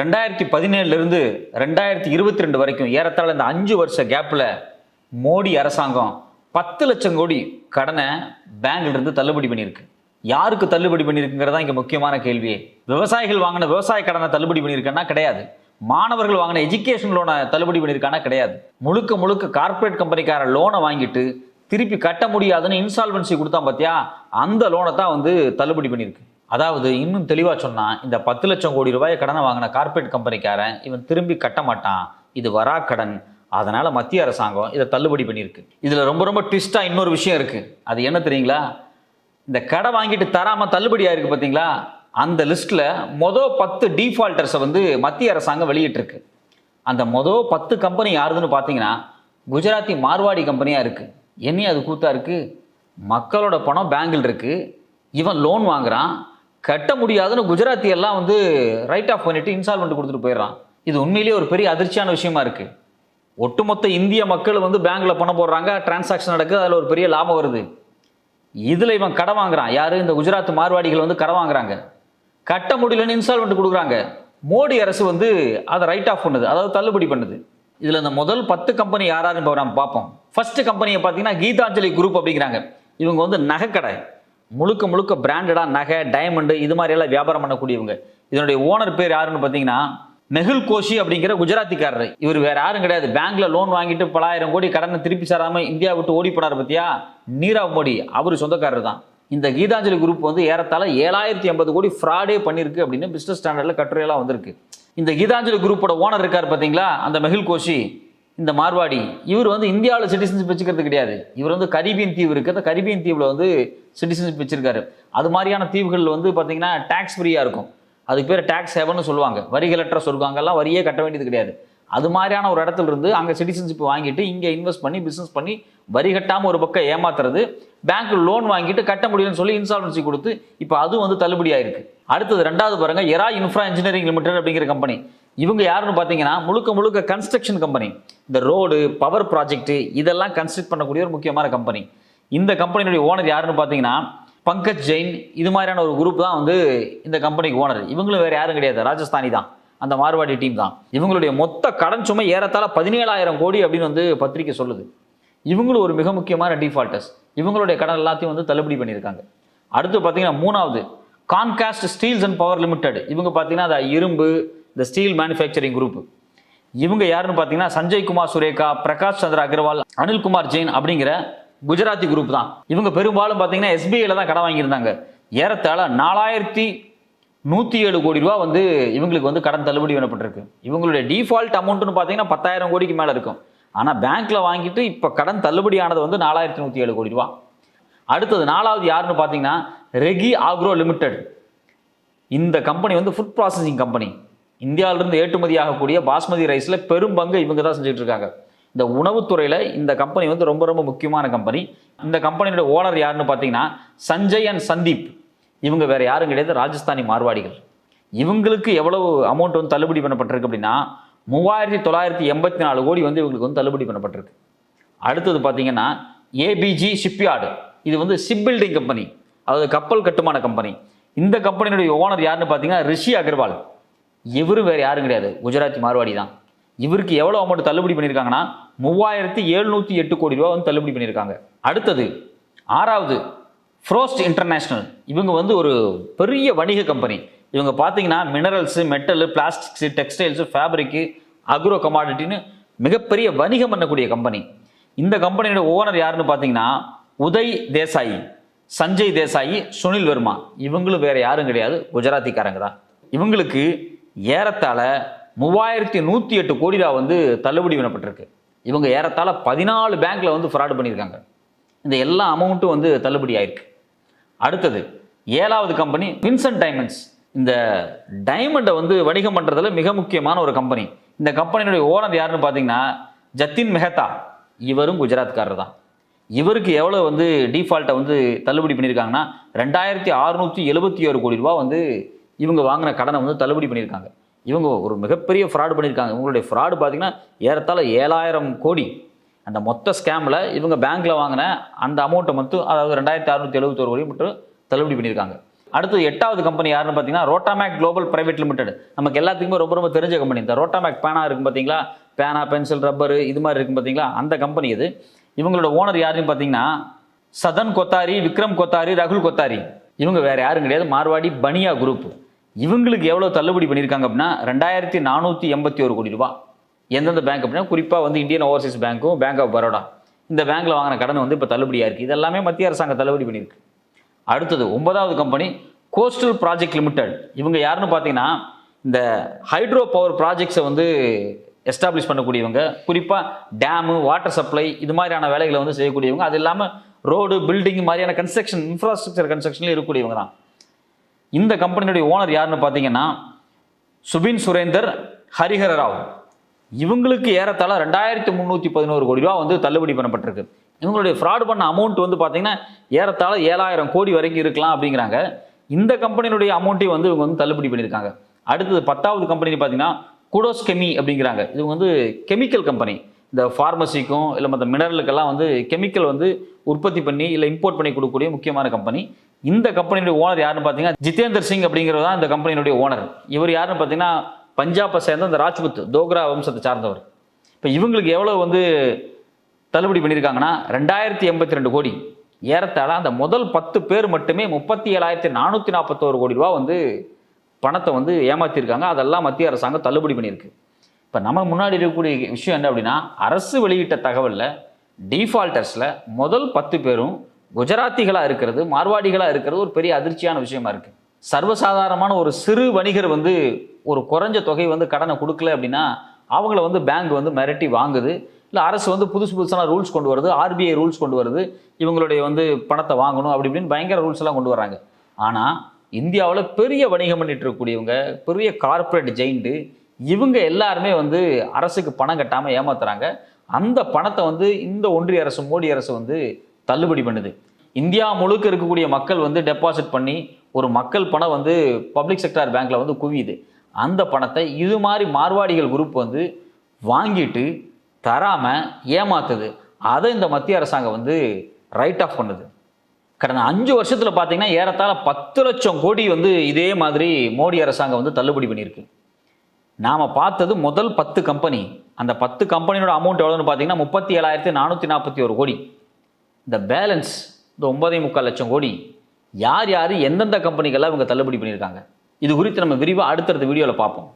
ரெண்டாயிரத்தி பதினேழுலேருந்து ரெண்டாயிரத்தி இருபத்தி ரெண்டு வரைக்கும் ஏறத்தாழ இந்த அஞ்சு வருஷ கேப்பில் மோடி அரசாங்கம் பத்து லட்சம் கோடி கடனை பேங்க்லேருந்து தள்ளுபடி பண்ணியிருக்கு. யாருக்கு தள்ளுபடி பண்ணியிருக்குங்கிறதா இங்கே முக்கியமான கேள்வியே விவசாயிகள் வாங்கின விவசாய கடனை தள்ளுபடி பண்ணியிருக்கேன்னா கிடையாது. மாணவர்கள் வாங்கின எஜுகேஷன் லோனை தள்ளுபடி பண்ணியிருக்கானா கிடையாது. முழுக்க முழுக்க கார்ப்பரேட் கம்பெனிக்கார லோனை வாங்கிட்டு திருப்பி கட்ட முடியாதுன்னு இன்சால்வன்சி கொடுத்தான் பார்த்தியா அந்த லோனை தான் வந்து தள்ளுபடி பண்ணியிருக்கு. அதாவது இன்னும் தெளிவாக சொன்னால் இந்த பத்து லட்சம் கோடி ரூபாயை கடனை வாங்கின கார்ப்பரேட் கம்பெனிக்காரன் இவன் திரும்பி கட்ட மாட்டான். இது வரா கடன். அதனால் மத்திய அரசாங்கம் இதை தள்ளுபடி பண்ணியிருக்கு. இதில் ரொம்ப ரொம்ப ட்விஸ்ட்டாக இன்னொரு விஷயம் இருக்குது அது என்ன தெரியுங்களா? இந்த கடை வாங்கிட்டு தராமல் தள்ளுபடி ஆயிருக்கு பார்த்தீங்களா அந்த லிஸ்ட்டில் மொதல் பத்து டீஃபால்ட்டர்ஸை வந்து மத்திய அரசாங்கம் வெளியிட்டிருக்கு. அந்த மொதல் பத்து கம்பெனி யாருதுன்னு பார்த்தீங்கன்னா குஜராத்தி மார்வாடி கம்பெனியாக இருக்குது என்னையும் அது கூத்தா இருக்குது மக்களோட பணம் பேங்கில் இருக்குது இவன் லோன் வாங்குறான். கட்ட முடியாதுன்னு குஜராத்தி எல்லாம் வந்து ரைட் ஆஃப் பண்ணிட்டு இன்ஸ்டால்மெண்ட் கொடுத்துட்டு போயிடுறான். இது உண்மையிலேயே ஒரு பெரிய அதிர்ச்சியான விஷயமா இருக்குது ஒட்டுமொத்த இந்திய மக்கள் வந்து பேங்க்ல பணம் போடுறாங்க டிரான்சாக்ஷன் நடக்குது அதில் ஒரு பெரிய லாபம் வருது. இதில் இவன் கடை வாங்குறான். யாரு? இந்த குஜராத் மார்வாடிகள் வந்து கடை வாங்குறாங்க. கட்ட முடியலன்னு இன்ஸ்டால்மெண்ட் கொடுக்குறாங்க. மோடி அரசு வந்து அதை ரைட் ஆஃப் பண்ணுது அதாவது தள்ளுபடி பண்ணுது. இதில் இந்த முதல் பத்து கம்பெனி யாராருன்னு இப்போ நம்ம பார்ப்போம். ஃபர்ஸ்ட் கம்பெனியை பார்த்தீங்கன்னா கீதாஞ்சலி குரூப் அப்படிங்கிறாங்க. இவங்க வந்து நகைக்கடை. முழுக்க முழுக்க பிராண்டடாக நகை டைமண்டு இது மாதிரியெல்லாம் வியாபாரம் பண்ணக்கூடியவங்க. இதனுடைய ஓனர் பேர் யாருன்னு பார்த்தீங்கன்னா மெகுல் கோஷி அப்படிங்கிற குஜராத்திக்காரர். இவர் வேற யாரும் கிடையாது. பேங்க்ல லோன் வாங்கிட்டு பலாயிரம் கோடி கடனை திருப்பி சாராம இந்தியா விட்டு ஓடி போனார் பத்தியா? நீரவ் மோடி. அவர் சொந்தக்காரர் தான். இந்த கீதாஞ்சலி குரூப் வந்து ஏறத்தாழ ஏழாயிரத்தி ஐம்பது கோடி ஃப்ராடே பண்ணியிருக்கு அப்படின்னு பிசினஸ் ஸ்டாண்டர்டில் கட்டுரையெல்லாம் வந்திருக்கு. இந்த கீதாஞ்சலி குரூப்போட ஓனர் இருக்கார் பார்த்தீங்களா அந்த மெகுல் கோஷி. இந்த மார்வாடி இவர் வந்து இந்தியாவில் சிட்டிசன்ஷிப் வச்சுக்கிறது கிடையாது. இவர் வந்து கரீபியன் தீவு இருக்குது. அந்த கரீபியன் தீவில் வந்து சிட்டிசன்ஷிப் வச்சுருக்காரு. அது மாதிரியான தீவுகள் வந்து பார்த்தீங்கன்னா டேக்ஸ் ஃப்ரீயாக இருக்கும். அதுக்கு பேர் டேக்ஸ் ஹெவன்னு சொல்லுவாங்க. வரிகளற்ற சொல்லுவாங்கலாம் வரியே கட்ட வேண்டியது கிடையாது. அது மாதிரியான ஒரு இடத்துல இருந்து அங்கே சிட்டிசன்ஷிப் வாங்கிட்டு இங்கே இன்வெஸ்ட் பண்ணி பிஸ்னஸ் பண்ணி வரி கட்டாமல் ஒரு பக்கம் ஏமாத்துறது பேங்க் லோன் வாங்கிட்டு கட்ட முடியும்னு சொல்லி இன்சால்வன்சி கொடுத்து இப்போ அதுவும் வந்து தள்ளுபடி ஆயிருக்கு அடுத்தது ரெண்டாவது பாருங்க எரா இன்ஃப்ரா இன்ஜினியரிங் லிமிடெட் அப்படிங்கிற கம்பெனி இவங்க யாருன்னு பார்த்தீங்கன்னா முழுக்க முழுக்க கன்ஸ்ட்ரக்ஷன் கம்பெனி இந்த ரோடு பவர் ப்ராஜெக்ட் இதெல்லாம் கன்ஸ்ட்ரக்ட் பண்ணக்கூடிய ஒரு முக்கியமான கம்பெனி இந்த கம்பெனியுடைய ஓனர் யாருன்னு பார்த்தீங்கன்னா பங்கஜ் ஜெயின். இது மாதிரியான ஒரு குரூப் தான் வந்து இந்த கம்பெனிக்கு ஓனர் இவங்களும் வேறு யாரும் கிடையாது. ராஜஸ்தானி தான். அந்த மார்வாடி டீம் தான். இவங்களுடைய மொத்த கடன் சுமை ஏறத்தாழ பதினேழாயிரம் கோடி அப்படின்னு வந்து பத்திரிக்கை சொல்லுது. இவங்களும் ஒரு மிக முக்கியமான டிஃபால்டர்ஸ் இவங்களுடைய கடன் எல்லாத்தையும் வந்து தள்ளுபடி பண்ணியிருக்காங்க. அடுத்து பார்த்தீங்கன்னா மூணாவது Concast steels and power limited இவங்க பார்த்தீங்கன்னா அது இரும்பு இந்த ஸ்டீல் மேனுஃபேக்சரிங் குரூப் இவங்க யாருன்னு பார்த்தீங்கன்னா சஞ்சய் குமார் சுரேகா பிரகாஷ் சந்திர அகர்வால் அனில் குமார் ஜெயின் அப்படிங்கிற குஜராத்தி குரூப் தான். இவங்க பெரும்பாலும் பார்த்தீங்கன்னா எஸ்பிஐயில் தான் கடன் வாங்கியிருந்தாங்க. ஏறத்தாழ நாலாயிரத்தி நூற்றி ஏழு கோடி ரூபா வந்து இவங்களுக்கு வந்து கடன் தள்ளுபடி பண்ணப்பட்டிருக்கு. இவங்களுடைய டிஃபால்ட் அமௌண்ட்னு பார்த்தீங்கன்னா பத்தாயிரம் கோடிக்கு மேலே இருக்கும். ஆனால் பேங்க்கில் வாங்கிட்டு இப்போ கடன் தள்ளுபடி ஆனது வந்து நாலாயிரத்தி நூற்றி ஏழு கோடி ரூபா. அடுத்தது நாலாவது யாருன்னு பார்த்தீங்கன்னா ரெகி ஆக்ரோ லிமிடெட் இந்த கம்பெனி வந்து ஃபுட் ப்ராசஸிங் கம்பெனி இந்தியாவிலிருந்து ஏற்றுமதி ஆகக்கூடிய பாஸ்மதி ரைஸில் பெரும் பங்கு இவங்க தான் செஞ்சுட்டு இருக்காங்க. இந்த உணவுத்துறையில் இந்த கம்பெனி வந்து ரொம்ப ரொம்ப முக்கியமான கம்பெனி இந்த கம்பெனியோட ஓனர் யாருன்னு பார்த்தீங்கன்னா சஞ்சய் அண்ட் சந்தீப். இவங்க வேறு யாரும் கிடையாது ராஜஸ்தானி மார்வாடிகள். இவங்களுக்கு எவ்வளவு அமௌண்ட் வந்து தள்ளுபடி பண்ணப்பட்டிருக்கு அப்படின்னா மூவாயிரத்தி தொள்ளாயிரத்தி எண்பத்தி நாலு கோடி வந்து இவங்களுக்கு வந்து தள்ளுபடி பண்ணப்பட்டிருக்கு. அடுத்தது பார்த்தீங்கன்னா ஏபிஜி ஷிப்யார்டு இது வந்து ஷிப் பில்டிங் கம்பெனி அதாவது கப்பல் கட்டுமான கம்பெனி இந்த கம்பெனியுடைய ஓனர் யாருன்னு பார்த்தீங்கன்னா ரிஷி அகர்வால். இவரும் வேறு யாரும் கிடையாது. குஜராத்தி மார்வாடி தான். இவருக்கு எவ்வளோ அமௌண்ட் தள்ளுபடி பண்ணியிருக்காங்கன்னா மூவாயிரத்தி எழுநூற்றி எட்டு கோடி ரூபா வந்து தள்ளுபடி பண்ணியிருக்காங்க அடுத்தது ஆறாவது ஃப்ரோஸ்ட் இன்டர்நேஷ்னல் இவங்க வந்து ஒரு பெரிய வணிக கம்பெனி இவங்க பார்த்தீங்கன்னா minerals metal plastics textiles fabric agro கமாடிட்டின்னு மிகப்பெரிய வணிகம் பண்ணக்கூடிய கம்பெனி இந்த கம்பெனியோட ஓனர் யாருன்னு பார்த்தீங்கன்னா உதய் தேசாயி சஞ்சய் தேசாயி சுனில் வர்மா. இவங்களும் வேறு யாரும் கிடையாது. குஜராத்திக்காரங்க தான். இவங்களுக்கு ஏறத்தாழ மூவாயிரத்தி நூற்றி எட்டு கோடி ரூபா வந்து தள்ளுபடி பண்ணப்பட்டிருக்கு இவங்க ஏறத்தாழ பதினாலு பேங்க்ல வந்து ஃப்ராட் பண்ணியிருக்காங்க. இந்த எல்லா அமௌண்ட்டும் வந்து தள்ளுபடி ஆயிருக்கு. அடுத்தது ஏழாவது கம்பெனி வின்சென்ட் டைமண்ட்ஸ் இந்த டைமண்டை வந்து வணிகம் பண்ணுறதுல மிக முக்கியமான ஒரு கம்பெனி இந்த கம்பெனியினுடைய ஓனர் யாருன்னு பார்த்தீங்கன்னா ஜத்தின் மெஹதா இவரும் குஜராத்காரர் தான். இவருக்கு எவ்வளோ வந்து டிஃபால்ட்டை வந்து தள்ளுபடி பண்ணியிருக்காங்கன்னா ரெண்டாயிரத்தி அறுநூற்றி எழுபத்தி ஏழு கோடி ரூபா வந்து இவங்க வாங்கின கடனை வந்து தள்ளுபடி பண்ணியிருக்காங்க. இவங்க ஒரு மிகப்பெரிய ஃப்ராடு பண்ணியிருக்காங்க. இவங்களுடைய ஃப்ராடு பார்த்தீங்கன்னா ஏறத்தாழ ஏழாயிரம் கோடி. அந்த மொத்த ஸ்கேமில் இவங்க பேங்க்கில் வாங்கின அந்த அமௌண்ட்டை மட்டும் அதாவது ரெண்டாயிரத்தி அறுநூற்றி எழுபத்தோரு கோடி மட்டும் தள்ளுபடி பண்ணியிருக்காங்க. அடுத்து எட்டாவது கம்பெனி யாருன்னு பார்த்தீங்கன்னா ரோட்டாமேக் குளோபல் பிரைவேட் லிமிடெட் நமக்கு எல்லாத்துக்குமே ரொம்ப ரொம்ப தெரிஞ்ச கம்பெனி இந்த ரோட்டாமேக் பேனா இருக்கும் பார்த்தீங்களா? பேனா பென்சில் ரப்பர் இது மாதிரி இருக்கும் பார்த்தீங்களா? அந்த கம்பெனி இது. இவங்களோட ஓனர் யாருன்னு பார்த்தீங்கன்னா சதன் கொத்தாரி விக்ரம் கொத்தாரி ரகுல் கொத்தாரி. இவங்க வேறு யாரும் கிடையாது. மார்வாடி பனியா குரூப் இவங்களுக்கு எவ்வளோ தள்ளுபடி பண்ணியிருக்காங்க அப்படின்னா ரெண்டாயிரத்தி நானூற்றி எண்பத்தி ஒரு கோடி ரூபா எந்தெந்த பேங்க் அப்படின்னா குறிப்பாக வந்து இந்தியன் ஓவர்சீஸ் பேங்க்கும் பேங்க் ஆஃப் பரோடா இந்த பேங்க்கில் வாங்கின கடன் வந்து இப்போ தள்ளுபடியாக இருக்குது இதெல்லாமே மத்திய அரசாங்கம் தள்ளுபடி பண்ணியிருக்கு. அடுத்தது ஒன்பதாவது கம்பெனி கோஸ்டல் ப்ராஜெக்ட் லிமிடெட் இவங்க யாருன்னு பார்த்தீங்கன்னா இந்த ஹைட்ரோ பவர் ப்ராஜெக்ட்ஸை வந்து எஸ்டாப்ளிஷ் பண்ணக்கூடியவங்க. குறிப்பாக டேமு வாட்டர் சப்ளை இது மாதிரியான வேலைகளை வந்து செய்யக்கூடியவங்க. அது இல்லாமல் ரோடு பில்டிங் மாதிரியான கன்ஸ்ட்ரக்ஷன் இன்ஃப்ராஸ்ட்ரக்சர் கன்ஸ்ட்ரக்ஷன்லேயும் இருக்கக்கூடியவங்க தான். இந்த கம்பெனியுடைய ஓனர் யாருன்னு பார்த்தீங்கன்னா சுபின் சுரேந்தர் ஹரிஹர ராவ். இவங்களுக்கு ஏறத்தாழ ரெண்டாயிரத்தி முந்நூற்றி பதினோரு கோடி ரூபா வந்து தள்ளுபடி பண்ணப்பட்டிருக்கு. இவங்களுடைய ஃப்ராட் பண்ண அமௌண்ட் வந்து பார்த்தீங்கன்னா ஏறத்தாழ ஏழாயிரம் கோடி வரைக்கும் இருக்கலாம் அப்படிங்கிறாங்க. இந்த கம்பெனியுடைய அமௌண்ட்டையும் வந்து இவங்க வந்து தள்ளுபடி பண்ணியிருக்காங்க. அடுத்தது பத்தாவது கம்பெனி பார்த்தீங்கன்னா குடோஸ் கெமி அப்படிங்கிறாங்க. இது வந்து கெமிக்கல் கம்பெனி. இந்த ஃபார்மசிக்கும் இல்லை மற்ற மினரலுக்கெல்லாம் வந்து கெமிக்கல் வந்து உற்பத்தி பண்ணி இல்லை இம்போர்ட் பண்ணி கொடுக்கக்கூடிய முக்கியமான கம்பெனி. இந்த கம்பெனியுடைய ஓனர் யாருன்னு பார்த்தீங்கன்னா ஜிதேந்தர் சிங் அப்படிங்கிறது தான் இந்த கம்பெனியுடைய ஓனர் இவர் யாருன்னு பார்த்தீங்கன்னா பஞ்சாபை சேர்ந்த அந்த ராஜ்புத் தோக்ரா வம்சத்தை சார்ந்தவர். இப்போ இவங்களுக்கு எவ்வளோ வந்து தள்ளுபடி பண்ணியிருக்காங்கன்னா ரெண்டாயிரத்தி எண்பத்தி ரெண்டு கோடி. ஏறத்தாழ அந்த முதல் பத்து பேர் மட்டுமே முப்பத்தி ஏழாயிரத்தி நானூற்றி நாற்பத்தோரு கோடி ரூபா வந்து பணத்தை வந்து ஏமாற்றிருக்காங்க அதெல்லாம் மத்திய அரசாங்கம் தள்ளுபடி பண்ணியிருக்கு. இப்போ நம்ம முன்னாடி இருக்கக்கூடிய விஷயம் என்ன அப்படின்னா அரசு வெளியிட்ட தகவலில் டிஃபால்டர்ஸில் முதல் பத்து பேரும் குஜராத்திகளாக இருக்கிறது மார்வாடிகளாக இருக்கிறது ஒரு பெரிய அதிர்ச்சியான விஷயமா இருக்குது சர்வசாதாரணமான ஒரு சிறு வணிகர் வந்து ஒரு குறைஞ்ச தொகை வந்து கடனை கொடுக்கல அப்படின்னா அவங்கள வந்து பேங்க் வந்து மிரட்டி வாங்குது. இல்லை அரசு வந்து புதுசு புதுசான ரூல்ஸ் கொண்டு வருது ஆர்பிஐ ரூல்ஸ் கொண்டு வருது. இவங்களுடைய வந்து பணத்தை வாங்கணும் அப்படி இப்படின்னு பயங்கர ரூல்ஸ் எல்லாம் கொண்டு வராங்க ஆனால் இந்தியாவில் பெரிய வணிகம் பண்ணிட்டு இருக்கக்கூடியவங்க பெரிய கார்ப்பரேட் ஜெயிண்ட்டு இவங்க எல்லாருமே வந்து அரசுக்கு பணம் கட்டாமல் ஏமாத்துறாங்க. அந்த பணத்தை வந்து இந்த ஒன்றிய அரசு மோடி அரசு வந்து தள்ளுபடி பண்ணுது. இந்தியா முழுக்க இருக்கக்கூடிய மக்கள் வந்து டெபாசிட் பண்ணி ஒரு மக்கள் பணம் வந்து பப்ளிக் செக்டார் பேங்க்கில் வந்து குவியுது. அந்த பணத்தை இது மாதிரி மார்வாடிகள் குரூப் வந்து வாங்கிட்டு தராமல் ஏமாத்துது. அதை இந்த மத்திய அரசாங்கம் வந்து ரைட் ஆஃப் பண்ணுது. கடந்த அஞ்சு வருஷத்தில் பார்த்தீங்கன்னா ஏறத்தாழ பத்து லட்சம் கோடி வந்து இதே மாதிரி மோடி அரசாங்கம் வந்து தள்ளுபடி பண்ணியிருக்கு. நாம் பார்த்தது முதல் பத்து கம்பெனி அந்த பத்து கம்பெனியோட அமௌண்ட் எவ்வளோன்னு பார்த்தீங்கன்னா முப்பத்தி ஏழாயிரத்தி நானூற்றி நாற்பத்தி ஒரு கோடி. இந்த பேலன்ஸ் இந்த ஒன்பதே முக்கால் லட்சம் கோடி யார் யார் எந்தெந்த கம்பெனிகள்லாம் இவங்க தள்ளுபடி பண்ணியிருக்காங்க? இது குறித்து நம்ம விரிவாக அடுத்தடுத்த வீடியோவில் பார்ப்போம்.